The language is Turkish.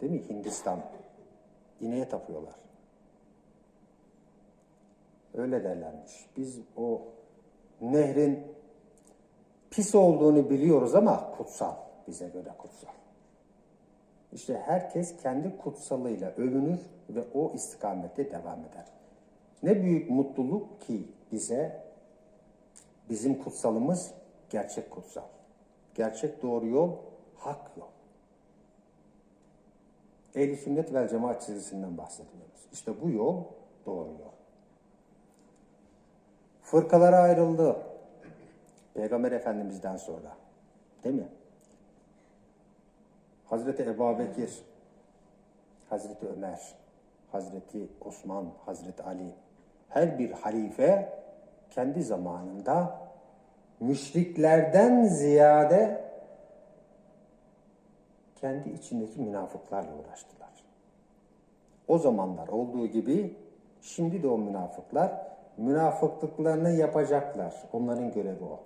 Değil mi? Hindistan. İneğe tapıyorlar. Öyle derlermiş. Biz o nehrin pis olduğunu biliyoruz ama kutsal. Bize göre kutsal. İşte herkes kendi kutsalıyla övünür ve o istikamette devam eder. Ne büyük mutluluk ki bize bizim kutsalımız gerçek kutsal. Gerçek doğru yol, hak yol. Ehli sünnet vel cemaat çizgisinden bahsediyoruz. İşte bu yol doğru yol. Fırkalara ayrıldı. Peygamber Efendimiz'den sonra. Değil mi? Hazreti Ebu Bekir, Hazreti Ömer, Hazreti Osman, Hazreti Ali. Her bir halife kendi zamanında müşriklerden ziyade kendi içindeki münafıklarla uğraştılar. O zamanlar olduğu gibi şimdi de o münafıklar münafıklıklarını yapacaklar. Onların görevi o.